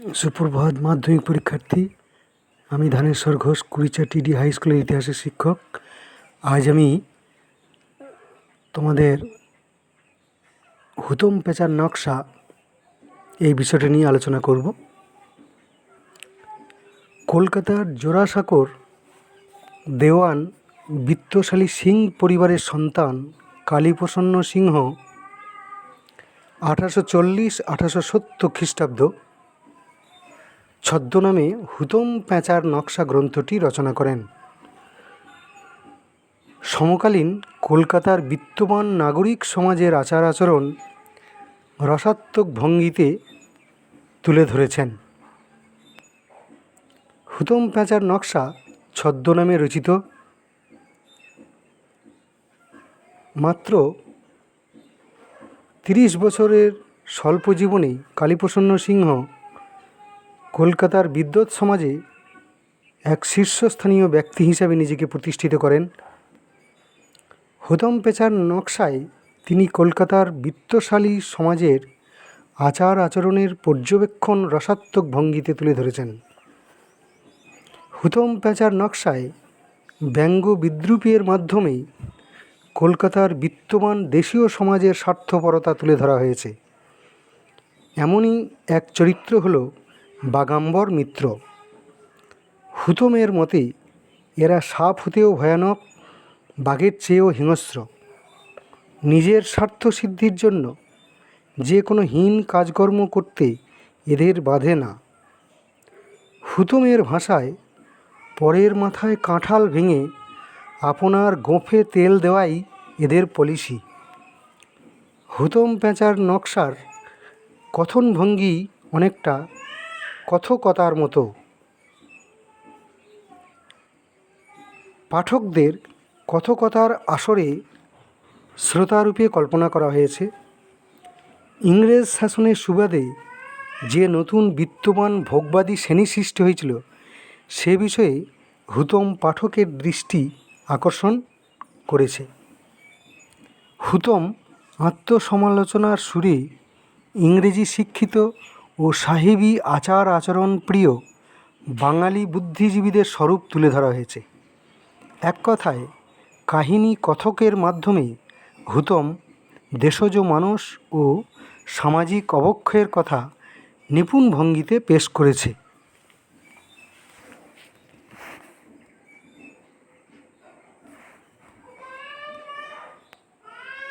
সুপ্রভাত মাধ্যমিক পরীক্ষার্থী, আমি ধানেশ্বর ঘোষ, কুড়িচা টিডি হাই স্কুলের ইতিহাসের শিক্ষক। আজ আমি তোমাদের হুতম পেঁচার নকশা এই বিষয়টা নিয়ে আলোচনা করব। কলকাতার জোড়াসাঁকোর দেওয়ান বিত্তশালী সিং পরিবারের সন্তান কালীপ্রসন্ন সিংহ আঠারোশো চল্লিশ আঠারোশো সত্তর খ্রিস্টাব্দ ছদ্মনামে হুতম প্যাঁচার নকশা গ্রন্থটি রচনা করেন। সমকালীন কলকাতার বিত্তবান নাগরিক সমাজের আচার আচরণ রসাত্মক ভঙ্গিতে তুলে ধরেছেন। হুতম প্যাঁচার নকশা ছদ্মনামে রচিত। মাত্র তিরিশ বছরের স্বল্প জীবনেই কালীপ্রসন্ন সিংহ কলকাতার বিদ্যুৎ সমাজে এক শীর্ষস্থানীয় ব্যক্তি হিসাবে নিজেকে প্রতিষ্ঠিত করেন। হুতম পেচার নকশায় তিনি কলকাতার বিত্তশালী সমাজের আচার আচরণের পর্যবেক্ষণ রসাত্মক ভঙ্গিতে তুলে ধরেছেন। হুতম পেঁচার নকশায় ব্যঙ্গ বিদ্রুপের মাধ্যমেই কলকাতার বিত্তমান দেশীয় সমাজের স্বার্থপরতা তুলে ধরা হয়েছে। এমনই এক চরিত্র হলো বাগাম্বর মিত্র। হুতমের মতে এরা সাপ হতেও ভয়ানক, বাঘের চেয়েও হিংস্র। নিজের স্বার্থ সিদ্ধির জন্য যে কোনো হীন কাজকর্ম করতে এদের বাধে না। হুতমের ভাষায় পরের মাথায় কাঁঠাল ভেঙে আপনার গোঁফে তেল দেওয়াই এদের পলিসি। হুতম পেঁচার নকশার কথনভঙ্গি অনেকটা কথকতার মতো। পাঠকদের কথকতার আসরে শ্রোতারূপে কল্পনা করা হয়েছে। ইংরেজ শাসনের সুবাদে যে নতুন বিত্তমান ভোগবাদী শ্রেণি সৃষ্টি হয়েছিল, সে বিষয়ে হুতম পাঠকের দৃষ্টি আকর্ষণ করেছে। হুতম আত্মসমালোচনার সুরে ইংরেজি শিক্ষিত ও সাহেবি আচার আচরণ প্রিয়, বাঙালি বুদ্ধিজীবীদের স্বরূপ তুলে ধরা হয়েছে। এক কথায়, কাহিনী কথকের মাধ্যমে হুতম দেশজ মানুষ ও সামাজিক অবক্ষয়ের কথা নিপুণ ভঙ্গিতে পেশ করেছে।